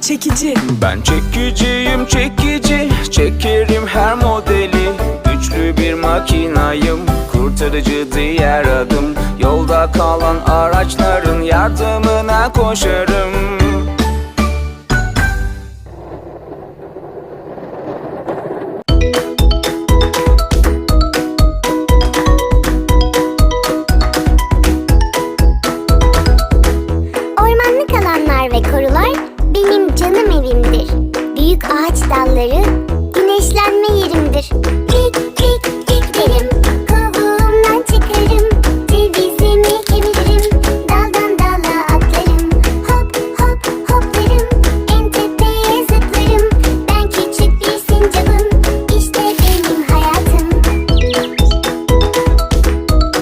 çekici. Ben çekiciyim çekici. Çekerim her modeli. Güçlü bir makinayım. Kurtarıcı diğer adım. Yolda kalan araçların yardımına koşarım ağaç dalları güneşlenme yerimdir.